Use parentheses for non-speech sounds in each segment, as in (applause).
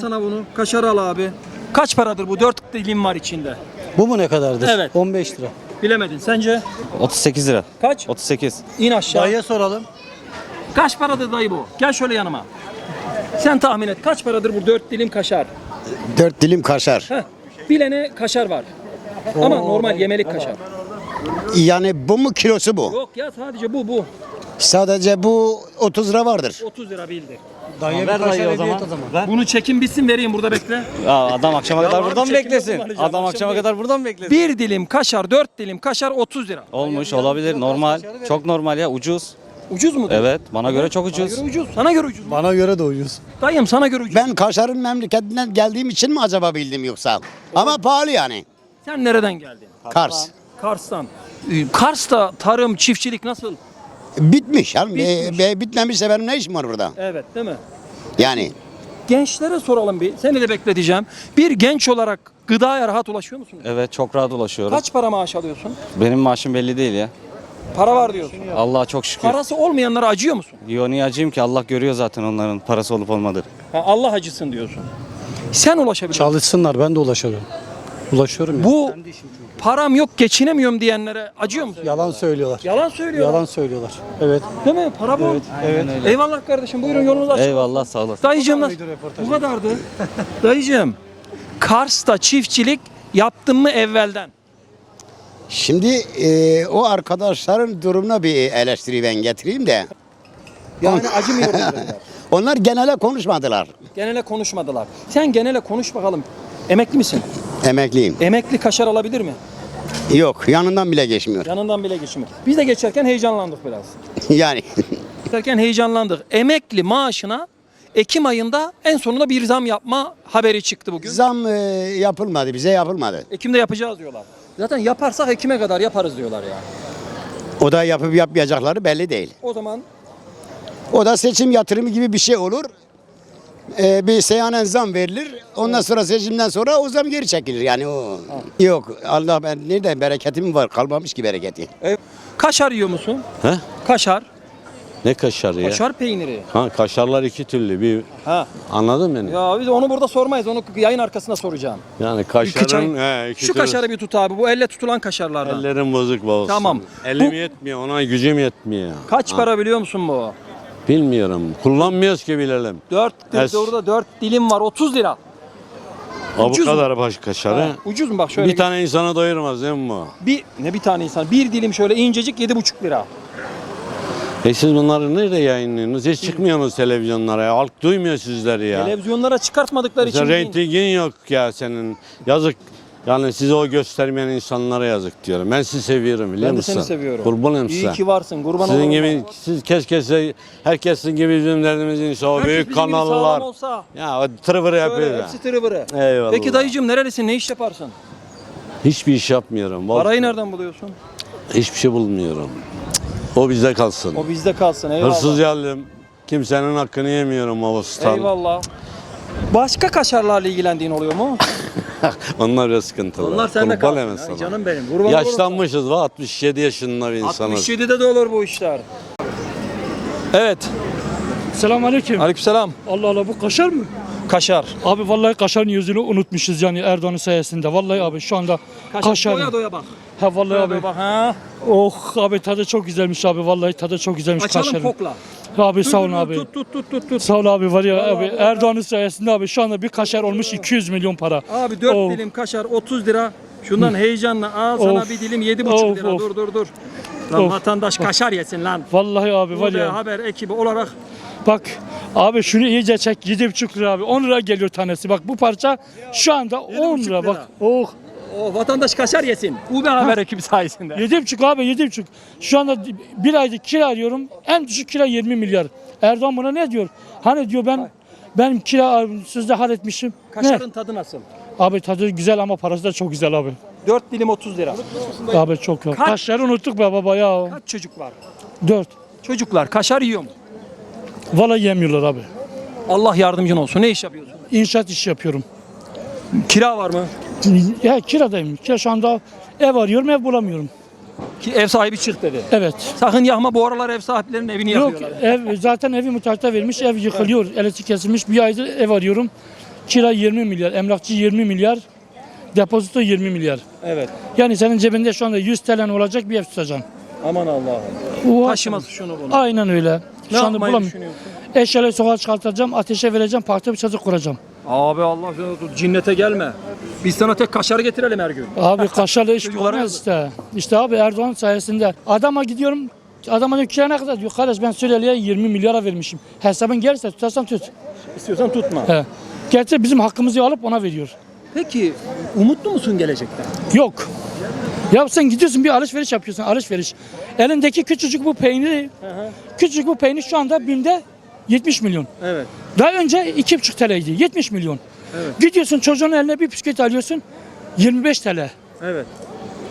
Sana bunu kaşar al abi. Kaç paradır bu? Dört dilim var içinde. Bu mu ne kadardır? Evet. 15 lira. Bilemedin. Sence 38 lira. kaç? 38. İn aşağı. Dayıya soralım. Kaç paradır dayı bu? Gel şöyle yanıma. Sen tahmin et. Kaç paradır bu dört dilim kaşar? Dört dilim kaşar. Heh. Bilene kaşar var. Ama normal yemelik kaşar. Yani bu mu kilosu bu? Yok ya sadece bu bu. Sadece bu 30 lira vardır. 30 lira bildi. Dayıya Ver bir kaşar dayı o hediye zaman. et o zaman. Ver. Bunu çekin bitsin vereyim burada bekle. Ya adam akşama kadar buradan mı beklesin? Adam akşam akşama kadar buradan mı beklesin? Bir dilim kaşar, dört dilim kaşar 30 lira. Olmuş olabilir normal. Çok normal ya ucuz. Ucuz mu? Evet bana göre çok Sana ucuz. göre ucuz. Sana göre ucuz. Bana göre de ucuz. Dayım sana göre ucuz. Ben kaşarın memleketinden geldiğim için mi acaba bildim yoksa? Ama pahalı yani. Sen nereden geldin? Kars. Kars'tan. Ee, Kars'ta tarım, çiftçilik nasıl? Bitmiş. Yani Bitmiş. Be- bitmemişse benim ne işim var burada? Evet değil mi? Yani Gençlere soralım bir. Seni de bekleteceğim. Bir genç olarak gıdaya rahat ulaşıyor musun? Evet çok rahat ulaşıyorum. Kaç para maaş alıyorsun? Benim maaşım belli değil ya. Para var diyorsun. Allah'a çok şükür. Parası olmayanlara acıyor musun? Yo niye acıyım ki Allah görüyor zaten onların parası olup olmadığı. Ha, Allah acısın diyorsun. Sen ulaşabiliyor musun? Çalışsınlar ben de ulaşıyorum. Ulaşıyorum ya. Bu param yok geçinemiyorum diyenlere acıyor musun? Yalan söylüyorlar. Yalan söylüyorlar. Yalan söylüyorlar. Evet. Değil mi? Para bu. Evet. Eyvallah kardeşim buyurun yolunuz açık. Eyvallah sağ olasın. Dayıcığım nasıl? Bu kadardı. Dayıcığım. Kars'ta çiftçilik yaptın mı evvelden? şimdi e, o arkadaşların durumuna bir eleştiri ben getireyim de. Yani acımıyor. (laughs) Onlar genele konuşmadılar. Genele konuşmadılar. Sen genele konuş bakalım. Emekli misin? Emekliyim. Emekli kaşar alabilir mi? Yok yanından bile geçmiyor. Yanından bile geçmiyor. Biz de geçerken heyecanlandık biraz. (laughs) Yani (laughs) Geçerken heyecanlandık. Emekli maaşına Ekim ayında en sonunda bir zam yapma haberi çıktı bugün. zam e, yapılmadı bize yapılmadı. Ekim'de yapacağız diyorlar. Zaten yaparsak Ekim'e kadar yaparız diyorlar ya. O da yapıp yapmayacakları belli değil. O zaman O da seçim yatırımı gibi bir şey olur. Ee, bir seyyanen zam verilir. Ondan sonra seçimden sonra o zam geri çekilir. Yani o yok. Allah ben nerede bereketim var? Kalmamış ki bereketi. kaşar yiyor musun? He? Kaşar. Ne kaşarı ya? Kaşar peyniri. Ha kaşarlar iki türlü. Bir Ha. anladın beni? Ya biz onu burada sormayız. Onu yayın arkasında soracağım. Yani Bir kaşarın kıçay- he, iki Şu türlü. kaşarı bir tut abi. Bu elle tutulan kaşarlardan. Ellerim bozuk olsun. Tamam. Elim Bu- yetmiyor ona gücüm yetmiyor. Kaç Ha, para biliyor musun bu? Bilmiyorum. Kullanmıyoruz ki bilelim. 4 Es- orada 4 dilim var 30 lira. Ha, bu Ucuz mu? kadar baş kaşarı. Ha, ucuz mu bak şöyle. Bir tane insanı doyurmaz değil mi bu? bir ne bir tane insan. Bir dilim şöyle incecik 7,5 lira. E siz bunları nerede yayınlıyorsunuz? Hiç çıkmıyorsunuz televizyonlara ya. Halk duymuyor sizleri ya. Televizyonlara çıkartmadıkları için. Mesela değil. reytingin yok ya senin. Yazık. Yani size o göstermeyen insanlara yazık diyorum. Ben sizi seviyorum biliyor Ben de musun? seni seviyorum. Kurbanım İyi size. ki varsın. Kurban Sizin olurum gibi ben. siz keşke size, herkesin gibi bizim derdimizin o Herkes büyük bizim gibi sağlam kanallar. olsa. Ya o tırvırı yapıyor Böyle ya. hepsi tırıvırı. Eyvallah. Peki dayıcığım nerelisin? Ne iş yaparsın? Hiçbir iş yapmıyorum. Vallahi Parayı nereden buluyorsun? Hiçbir şey bulmuyorum. O bizde kalsın. O bizde kalsın. Eyvallah. Hırsız geldim. Kimsenin hakkını yemiyorum Ağustan. Eyvallah. Başka kaşarlarla ilgilendiğin oluyor mu? (laughs) Onlar biraz sıkıntılı. Onlar sende kalsın. hemen Ay sana. canım benim. Kurban Yaşlanmışız ve 67 yaşında bir insanız. 67'de de olur bu işler. Evet. Selamünaleyküm. Aleykümselam. Allah Allah bu kaşar mı? Kaşar. Abi vallahi kaşarın yüzünü unutmuşuz yani Erdoğan'ın sayesinde. Vallahi abi şu anda kaşar. Doya doya bak. Ha vallahi Doya abi. doya bak ha. Oh abi tadı çok güzelmiş abi. Vallahi tadı çok güzelmiş Açalım kaşarın. kokla. Abi sağ olun abi. Tut tut tut tut tut. Sağ ol abi var ya abi. Erdoğan'ın sayesinde abi şu anda bir kaşar olmuş 200 milyon para. Abi 4 Oh. dilim kaşar 30 lira. Şundan heyecanla al sana Of. bir dilim 7,5 Of, lira. of. Dur dur dur. Lan Of. vatandaş kaşar yesin lan. Vallahi abi var Burada ya. haber ekibi olarak Bak abi şunu iyice çek 7,5 lira abi 10 lira geliyor tanesi. Bak bu parça şu anda 10 lira lira. bak. Oh o vatandaş kaşar yesin. Bir haber ekibi sayesinde. Yedi buçuk abi yedi buçuk. Şu anda bir aydır kira arıyorum. En düşük kira 20 milyar. Erdoğan buna ne diyor? Hani diyor ben ben kira sözde hal etmişim. Kaşarın tadı nasıl? Ne? Abi tadı güzel ama parası da çok güzel abi. 4 dilim 30 lira. Abi çok yok. Kaç- Kaşları unuttuk be baba ya. Kaç çocuk var? Dört. Çocuklar kaşar yiyor mu? Vallahi yemiyorlar abi. Allah yardımcın olsun. Ne iş yapıyorsun? İnşaat işi yapıyorum. Kira var mı? Ya kiradayım. Kira şu anda ev arıyorum ev bulamıyorum. Ki ev sahibi çık dedi. Evet. Sakın yakma bu aralar ev sahiplerinin evini Yok yakıyorlar. ev zaten evi müteahhite vermiş ev yıkılıyor. Elektrik kesilmiş bir aydır ev arıyorum. kira 20 milyar, emlakçı 20 milyar, depozito 20 milyar. Evet. Yani senin cebinde şu anda 100 TL olacak bir ev tutacaksın. Aman Allah'ım. O- Taşıması şunu bunu. Aynen öyle. Ne Şu anda yapmayı bulamıyorum. düşünüyorsun? Eşyaları sokağa çıkartacağım, ateşe vereceğim, parkta bir çadır kuracağım. Abi Allah cinnete gelme. Biz sana tek kaşar getirelim her gün. Abi kaşarlı iş (laughs) olmaz işte. İşte abi Erdoğan sayesinde. Adama gidiyorum, adama diyor kira ne kadar diyor. Kardeş ben Suriyeli'ye 20 milyara vermişim. Hesabın gelirse tutarsan tut. İstiyorsan tutma. He. Gerçi bizim hakkımızı alıp ona veriyor. Peki umutlu musun gelecekten? Yok. Ya sen gidiyorsun bir alışveriş yapıyorsun alışveriş. Elindeki küçücük bu peyniri, küçücük bu peynir şu anda BİM'de 70 milyon. Evet. Daha önce 2,5 TL'ydi 70 milyon. Evet. Gidiyorsun çocuğun eline bir bisküvit alıyorsun 25 TL. Evet.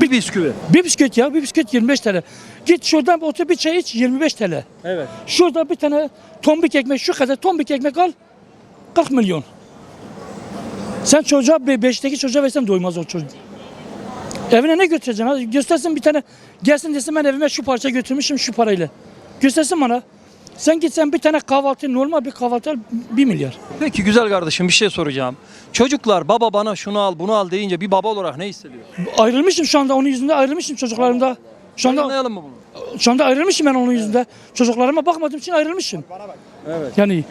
Bir bisküvi. Bir bisküvit ya bir bisküvit 25 TL. Git şuradan otur bir çay iç 25 TL. Evet. Şurada bir tane tombik ekmek şu kadar tombik ekmek al 40 milyon. Sen çocuğa be- beşteki çocuğa versen doymaz o çocuk. Evine ne götüreceksin? Hadi göstersin bir tane gelsin desin ben evime şu parça götürmüşüm şu parayla. Göstersin bana. Sen gitsen bir tane kahvaltı normal bir kahvaltı al 1 milyar. Peki güzel kardeşim bir şey soracağım. Çocuklar baba bana şunu al bunu al deyince bir baba olarak ne hissediyor? Ayrılmışım şu anda onun yüzünde ayrılmışım çocuklarımda. Şu anda Anlayalım mı bunu? Şu anda ayrılmışım ben onun yüzünde. Çocuklarıma bakmadığım için ayrılmışım. Evet. Yani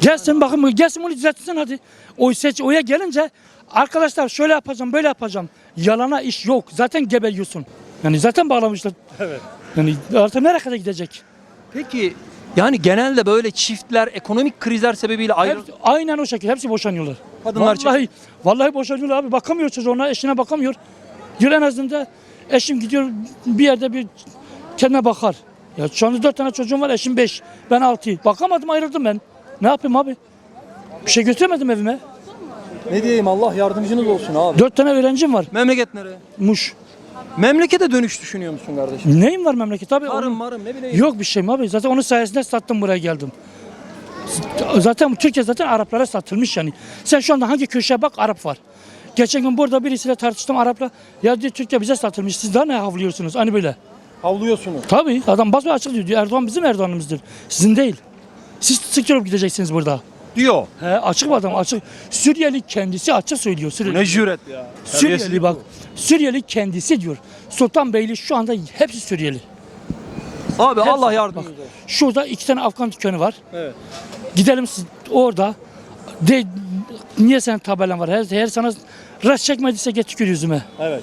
gelsin bakın gelsin onu düzeltsin hadi. Oy seç oya gelince arkadaşlar şöyle yapacağım böyle yapacağım. Yalana iş yok. Zaten geberiyorsun. Yani zaten bağlamışlar. Evet. Yani artık nereye kadar gidecek? Peki yani genelde böyle çiftler ekonomik krizler sebebiyle ayrı... Hepsi, aynen o şekilde. Hepsi boşanıyorlar. Kadınlar vallahi, vallahi boşanıyorlar abi. Bakamıyor çocuğuna, eşine bakamıyor. Diyor en azından eşim gidiyor bir yerde bir kendine bakar. Ya şu anda dört tane çocuğum var, eşim beş. Ben altı. Bakamadım ayrıldım ben. Ne yapayım abi? Bir şey götüremedim evime. Ne diyeyim Allah yardımcınız olsun abi. Dört tane öğrencim var. Memleket nereye? Muş. Memlekete dönüş düşünüyor musun kardeşim? Neyim var memleket abi? Marım Onun- marım ne bileyim. Yok bir şeyim abi. Zaten onun sayesinde sattım buraya geldim. Zaten Türkiye zaten Araplara satılmış yani. Sen şu anda hangi köşeye bak Arap var. Geçen gün burada birisiyle tartıştım Arapla. Ya diyor Türkiye bize satılmış. Siz daha ne havlıyorsunuz? Hani böyle. Havlıyorsunuz. Tabii adam basma açık diyor. Erdoğan bizim Erdoğan'ımızdır. Sizin değil. Siz sıkıyorum gideceksiniz burada. Diyor. He, açık bir adam açık. Suriyeli kendisi açık söylüyor. Suriyeli. Ne cüret ya. Suriyeli bak. Suriyeli kendisi diyor. Sultanbeyli şu anda hepsi Suriyeli. Abi Hepsi- Allah yardımcınız olsun. Şurada iki tane Afgan dükkanı var. Evet. Gidelim siz orada. De, niye senin tabelan var? Her, her sana raş çekmediyse tükür yüzüme. Evet.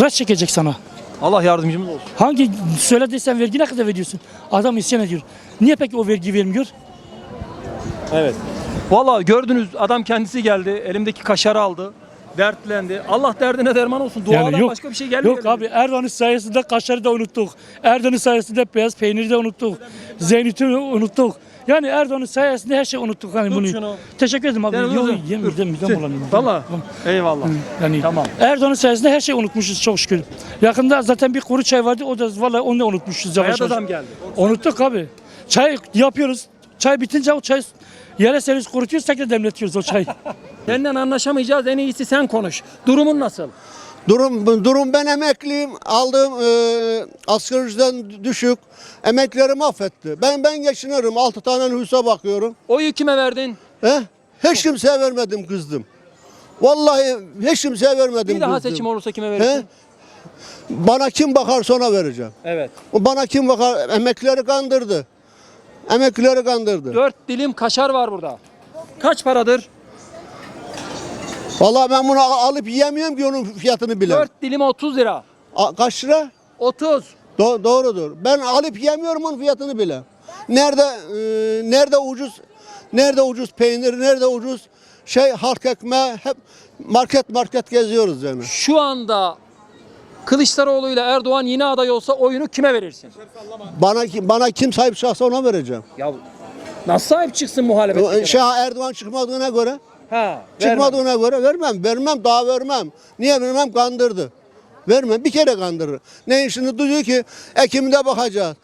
Raş çekecek sana. Allah yardımcımız olsun. Hangi söylediysen vergi ne kadar veriyorsun? Adam isyan ediyor. Niye peki o vergi vermiyor? Evet. Vallahi gördünüz adam kendisi geldi. Elimdeki kaşarı aldı. Dertlendi. Allah derdine derman olsun. Duadan başka bir şey gelmiyor. Yok abi Erdoğan'ın sayesinde kaşarı da unuttuk. Erdoğan'ın sayesinde beyaz peyniri de unuttuk. Zeynit'i unuttuk. Yani Erdoğan'ın sayesinde her şeyi unuttuk. Hani Tut bunu. şunu. Teşekkür ederim abi. Yok uzun. yem Dur. midem bulanıyor. Valla. Eyvallah. Yani Tamam. Erdoğan'ın sayesinde her şeyi unutmuşuz çok şükür. Yakında zaten bir kuru çay vardı. O da vallahi onu da unutmuşuz yavaş Hayat yavaş. adam geldi. Unuttuk abi. Çay yapıyoruz. Çay bitince o çay yere servis kurutuyoruz tekrar demletiyoruz o çayı. (laughs) Senden anlaşamayacağız. En iyisi sen konuş. Durumun nasıl? Durum durum ben emekliyim. Aldığım e, asgari ücretten düşük. Emekleri mahvetti. Ben ben geçinirim. Altı tane nüfusa bakıyorum. Oyu kime verdin? He? Hiç kimseye vermedim kızdım. Vallahi hiç kimseye vermedim Bir daha kızdım. seçim olursa kime He? verirsin? Bana kim bakarsa ona vereceğim. Evet. Bana kim bakar? Emeklileri kandırdı. Emeklileri kandırdı. Dört dilim kaşar var burada. Kaç paradır? Vallahi ben bunu alıp yiyemiyorum ki onun fiyatını bile. Dört dilim 30 lira. A- kaç lira? 30. Do- doğrudur. Ben alıp yemiyorum onun fiyatını bile. Nerede e, nerede ucuz nerede ucuz peynir, nerede ucuz şey halk ekmeği hep market market geziyoruz yani. Şu anda Kılıçdaroğlu ile Erdoğan yine aday olsa oyunu kime verirsin? Bana kim bana kim sahip çıkarsa ona vereceğim. Ya nasıl sahip çıksın muhalefet? kere? Şey Erdoğan çıkmadığına göre ha, vermem. çıkmadığına göre vermem. Vermem daha vermem. Niye vermem? Kandırdı. Vermem. Bir kere kandırır. Ne işini duyuyor ki Ekim'de bakacağız.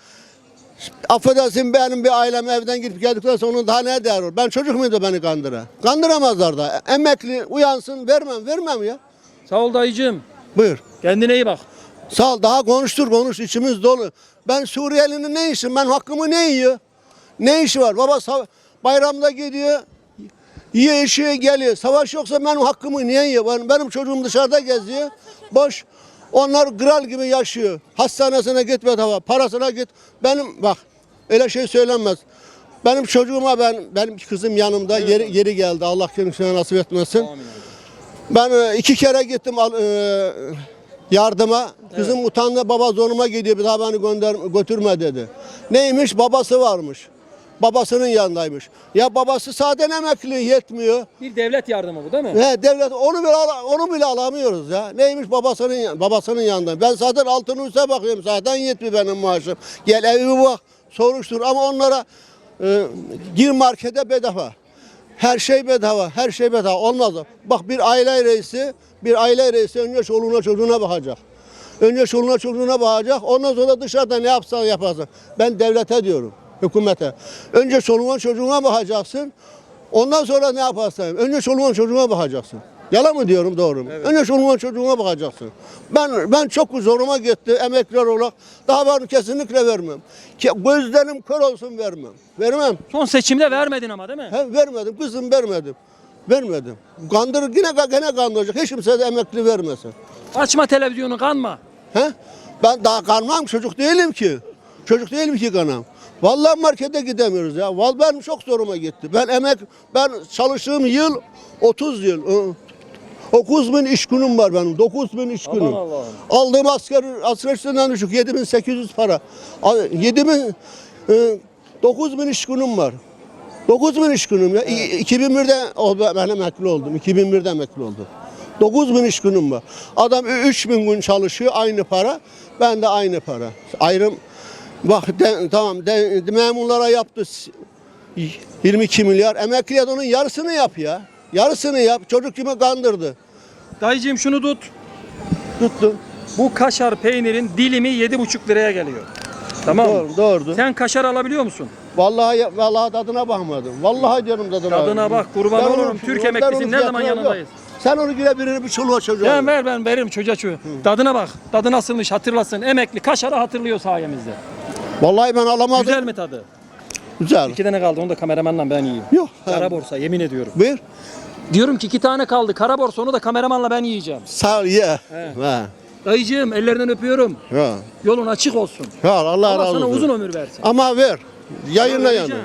Affedersin benim bir ailem evden gidip geldikten sonra daha ne der? Ben çocuk muydu beni kandıra? Kandıramazlar da. Emekli uyansın vermem vermem ya. Sağ ol dayıcığım. Buyur. Kendine iyi bak. Sağ ol daha konuştur konuş içimiz dolu. Ben Suriyelinin ne işim? Ben hakkımı ne yiyor? Ne işi var? Baba bayramda gidiyor. Yiye işe geliyor. Savaş yoksa benim hakkımı niye yiyor? Benim, benim çocuğum dışarıda geziyor. Boş. Onlar kral gibi yaşıyor. Hastanesine git bedava. Parasına git. Benim bak öyle şey söylenmez. Benim çocuğuma ben benim kızım yanımda yeri, yeri geldi. Allah kendisine nasip etmesin. Ben e, iki kere gittim e, yardıma. Kızım utandı baba zoruma gidiyor bir daha beni gönder götürme dedi. Neymiş babası varmış. Babasının yanındaymış. Ya babası zaten emekli yetmiyor. Bir devlet yardımı bu değil mi? He, devlet onu bile onu bile alamıyoruz ya. Neymiş babasının babasının yanında. Ben zaten altın üste bakıyorum zaten yetmiyor benim maaşım. Gel evime bak soruştur ama onlara e, gir markete bedava. Her şey bedava, her şey bedava. Olmaz. Bak bir aile reisi, bir aile reisi önce çoluğuna çocuğuna bakacak. Önce çoluğuna çocuğuna bakacak. Ondan sonra dışarıda ne yapsan yaparsın. Ben devlete diyorum, hükümete. Önce çoluğuna çocuğuna bakacaksın. Ondan sonra ne yaparsan. Önce çoluğuna çocuğuna bakacaksın. Yalan mı diyorum doğru mu? Önce çoluğuna çocuğuna bakacaksın. Ben ben çok zoruma gitti emekliler olarak. Daha ben kesinlikle vermem. Ki gözlerim kör olsun vermem. Vermem. Son seçimde vermedin ama değil mi? He, vermedim. Kızım vermedim. Vermedim. Kandırır yine gene kandıracak. Hiç kimse de emekli vermesin. Açma televizyonu kanma. He? Ben daha kanmam çocuk değilim ki. Çocuk değilim ki kanam. Vallahi markete gidemiyoruz ya. Vallahi benim çok zoruma gitti. Ben emek ben çalıştığım yıl 30 yıl. Ö, 9 bin iş günüm var benim. 9 bin iş günüm. Aldığım asker asker üstünden düşük 7800 para. 7 bin e, 9 bin iş günüm var. 9 bin iş günüm ya. İ- 2001'de o, ben emekli oldum. 2001'de emekli oldum. 9 bin iş günüm var. Adam 3 bin gün çalışıyor aynı para. Ben de aynı para. Ayrım bak de- tamam de, memurlara yaptı s- 22 milyar. Emekliye onun yarısını yap ya. Yarısını yap. Çocuk kimi kandırdı. Dayıcığım şunu tut. Tuttu. Bu kaşar peynirin dilimi 7,5 liraya geliyor. Tamam mı? Doğru. Sen kaşar alabiliyor musun? Vallahi vallahi tadına bakmadım. Vallahi diyorum tadına. Tadına bak, kurban Ben olurum. Türk ben emeklisi onu ne zaman fiyatına- yanındayız? Sen onu yine birini bir çoluğa çocuğa. Ben ver ben veririm çocuğa şu. Tadına bak. Tadı nasılmış hatırlasın. Emekli kaşarı hatırlıyor sayemizde. Vallahi ben alamadım. Güzel mi tadı? Güzel. İki tane kaldı onu da kameramanla ben yiyeyim. Yok. Kara borsa yemin ediyorum. Bir. Diyorum ki iki tane kaldı. Kara borsa onu da kameramanla ben yiyeceğim. Sağ ol ye. He. He. Dayıcığım ellerinden öpüyorum. Ya. Yolun açık olsun. Ya Allah, Allah razı sana olsun. uzun ömür versin. Ama ver. Yayınla Vereceğim.